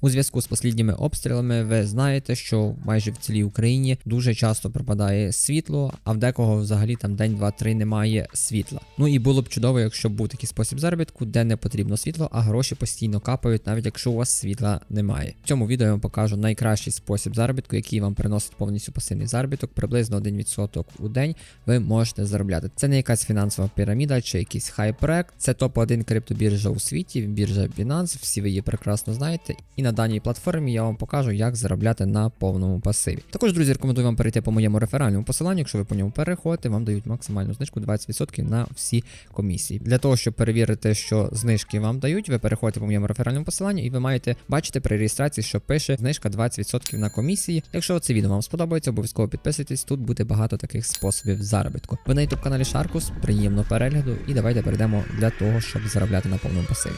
У зв'язку з послідніми обстрілами ви знаєте, що майже в цілій Україні дуже часто пропадає світло, а в декого взагалі там день, два, три немає світла. Ну і було б чудово, якщо б був такий спосіб заробітку, де не потрібно світло, а гроші постійно капають, навіть якщо у вас світла немає. В цьому відео я вам покажу найкращий спосіб заробітку, який вам приносить повністю пасивний заробіток, приблизно 1% у день ви можете заробляти. Це не якась фінансова піраміда чи якийсь хай-проект, це топ-1 криптобіржа у світі, біржа Binance, всі ви її прекрасно знаєте. І на даній платформі я вам покажу, як заробляти на повному пасиві. Також, друзі, рекомендую вам перейти по моєму реферальному посиланню. Якщо ви по ньому переходите, вам дають максимальну знижку 20% на всі комісії. Для того, щоб перевірити, що знижки вам дають, ви переходите по моєму реферальному посиланню, і ви маєте бачити при реєстрації, що пише знижка 20% на комісії. Якщо це відео вам сподобається, обов'язково підписуйтесь. Тут буде багато таких способів заробітку. Ви на youtube каналі Шаркус. Приємного перегляду, і давайте перейдемо для того, щоб заробляти на повному пасиві.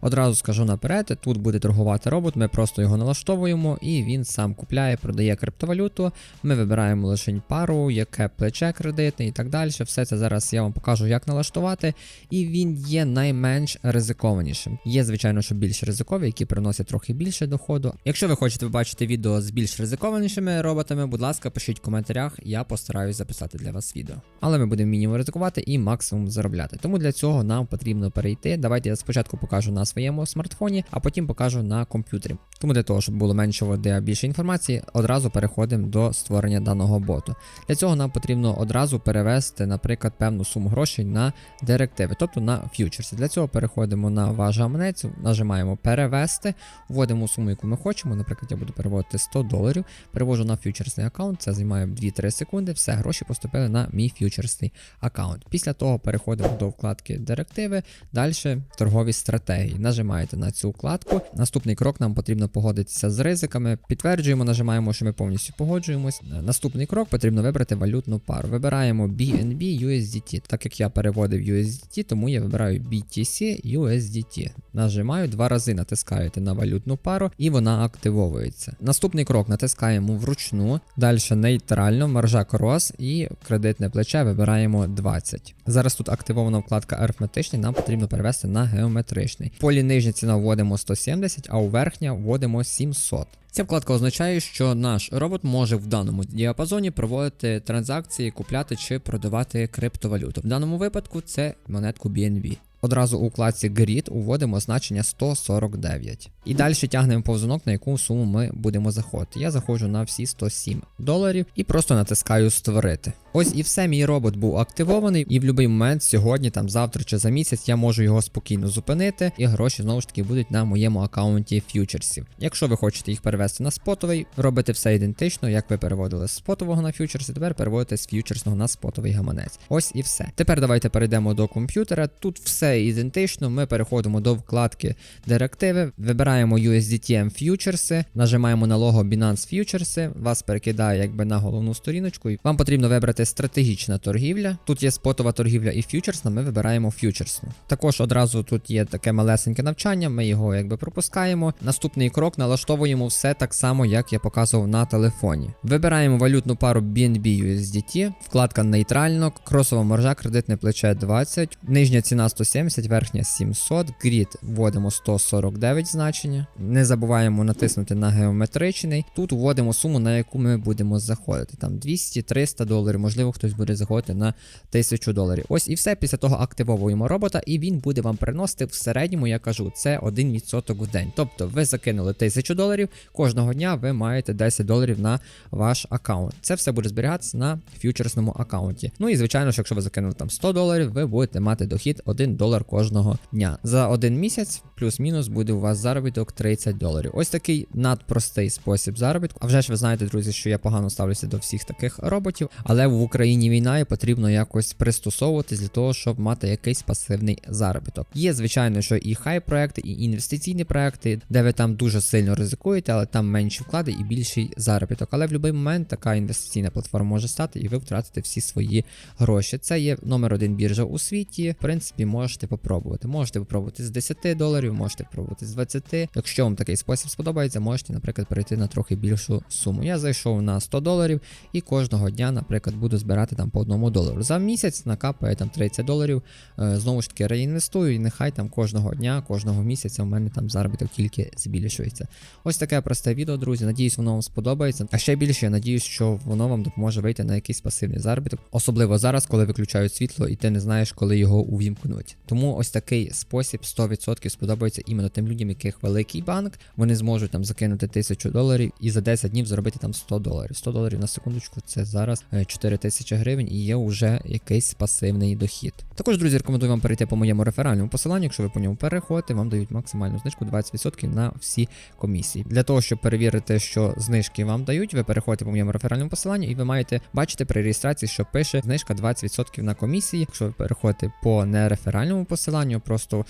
Одразу скажу наперед, тут буде торгувати робот, ми просто його налаштовуємо і він сам купляє, продає криптовалюту. Ми вибираємо лише пару, яке плече кредитне і так далі. Все це зараз я вам покажу, як налаштувати. І він є найменш ризикованішим. Є, звичайно, що більш ризикові, які приносять трохи більше доходу. Якщо ви хочете побачити відео з більш ризикованішими роботами, будь ласка, пишіть в коментарях, я постараюсь записати для вас відео. Але ми будемо мінімум ризикувати і максимум заробляти. Тому для цього нам потрібно перейти. Давайте я спочатку покажу на своєму смартфоні, а потім покажу на комп'ютері. Тому для того, щоб було менше води, а більше інформації, одразу переходимо до створення даного боту. Для цього нам потрібно одразу перевести, наприклад, певну суму грошей на директиви, тобто на фьючерси. Для цього переходимо на ваш гаманець, нажимаємо перевести, вводимо суму, яку ми хочемо. Наприклад, я буду переводити 100 доларів, перевожу на фьючерсний аккаунт, це займає 2-3 секунди. Все, гроші поступили на мій фьючерсний аккаунт. Після того переходимо до вкладки директиви, далі торгові стратегії. Нажимаєте на цю вкладку. Наступний крок нам потрібно погодитися з ризиками. Підтверджуємо, нажимаємо, що ми повністю погоджуємось. Наступний крок потрібно вибрати валютну пару. Вибираємо BNB USDT. Так як я переводив USDT, тому я вибираю BTC USDT. Нажимаю два рази, натискаєте на валютну пару і вона активовується. Наступний крок натискаємо вручну, далі нейтрально, маржа крос і кредитне плече вибираємо 20. Зараз тут активована вкладка арифметичний, нам потрібно перевести на геометричний. Полі нижня ціна вводимо 170, а у верхня вводимо 700. Ця вкладка означає, що наш робот може в даному діапазоні проводити транзакції, купляти чи продавати криптовалюту. В даному випадку це монетку BNB. Одразу у вкладці Grid уводимо значення 149. І далі тягнемо повзунок, на яку суму ми будемо заходити. Я заходжу на всі 107 доларів і просто натискаю створити. Ось і все, мій робот був активований, і в будь-який момент, сьогодні, там завтра чи за місяць, я можу його спокійно зупинити, і гроші знову ж таки будуть на моєму аккаунті фьючерсів. Якщо ви хочете їх перевести на спотовий, робите все ідентично, як ви переводили з спотового на фьючерси, тепер переводите з фьючерсного на спотовий гаманець. Ось і все. Тепер давайте перейдемо до комп'ютера. Тут все ідентично. Ми переходимо до вкладки директиви, вибираємо USDTM фьючерси, нажимаємо на лого Binance фьючерси, вас перекидає якби на головну сторіночку. І вам потрібно вибрати стратегічна торгівля. Тут є спотова торгівля і фьючерсна, ми вибираємо фьючерсну. Також одразу тут є таке малесеньке навчання, ми його якби пропускаємо. Наступний крок налаштовуємо все так само, як я показував на телефоні. Вибираємо валютну пару BNB USDT, вкладка нейтрально, кросова маржа, кредитне плече 20, нижня ціна 170, верхня 700, грід вводимо 149 значення. Не забуваємо натиснути на геометричний. Тут вводимо суму, на яку ми будемо заходити. Там 200-300 доларів, можливо, хтось буде заходити на 1000 доларів. Ось і все. Після того активовуємо робота, і він буде вам приносити в середньому, я кажу, це 1% в день. Тобто ви закинули 1000 доларів, кожного дня ви маєте 10 доларів на ваш аккаунт. Це все буде зберігатися на фьючерсному аккаунті. Ну і звичайно, що якщо ви закинули там 100 доларів, ви будете мати дохід 1 долар кожного дня. За один місяць, плюс-мінус, буде у вас заробіток 30 доларів. Ось такий надпростий спосіб заробітку. А вже ж ви знаєте, друзі, що я погано ставлюся до всіх таких роботів, але в Україні війна і потрібно якось пристосовуватись для того, щоб мати якийсь пасивний заробіток. Є, звичайно, що і хай проекти, і інвестиційні проекти, де ви там дуже сильно ризикуєте, але там менші вклади і більший заробіток. Але в будь-який момент така інвестиційна платформа може стати, і ви втратите всі свої гроші. Це є номер один біржа у світі. В принципі, можете попробувати. Можете попробувати з 10 доларів, можете попробувати з 20. Якщо вам такий спосіб сподобається, можете, наприклад, перейти на трохи більшу суму. Я зайшов на 100 доларів і кожного дня, наприклад, буду буду збирати там по одному долару. За місяць накапає там 30 доларів. Е, Знову ж таки реінвестую, і нехай там кожного дня, кожного місяця у мене там заробіток тільки збільшується. Ось таке просте відео, друзі. Надіюсь, воно вам сподобається. А ще більше я надіюсь, що воно вам допоможе вийти на якийсь пасивний заробіток, особливо зараз, коли виключають світло, і ти не знаєш, коли його увімкнуть. Тому ось такий спосіб 100% сподобається іменно тим людям, яких великий банк. Вони зможуть там закинути тисячу доларів і за 10 днів заробити там 100 доларів. 100 доларів на секундочку, це зараз е, 4 тисячі гривень і є вже якийсь пасивний дохід. Також, друзі, рекомендую вам перейти по моєму реферальному посиланню. Якщо ви по ньому переходите, вам дають максимальну знижку 20% на всі комісії. Для того, щоб перевірити, що знижки вам дають, ви переходите по моєму реферальному посиланню, і ви маєте бачити при реєстрації, що пише знижка 20% на комісії. Якщо ви переходите по нереферальному посиланню, просто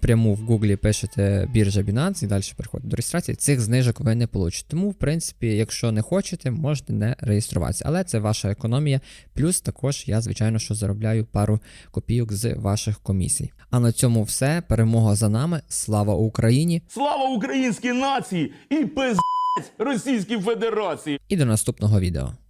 пряму в Гуглі пишете біржа Binance і далі переходите до реєстрації. Цих знижок ви не получите. Тому, в принципі, якщо не хочете, можете не реєструватися. Але це ваша економія. Плюс також я, звичайно, що заробляю пару копійок з ваших комісій. А на цьому все. Перемога за нами. Слава Україні! Слава українській нації і пиздець Російській Федерації! І до наступного відео.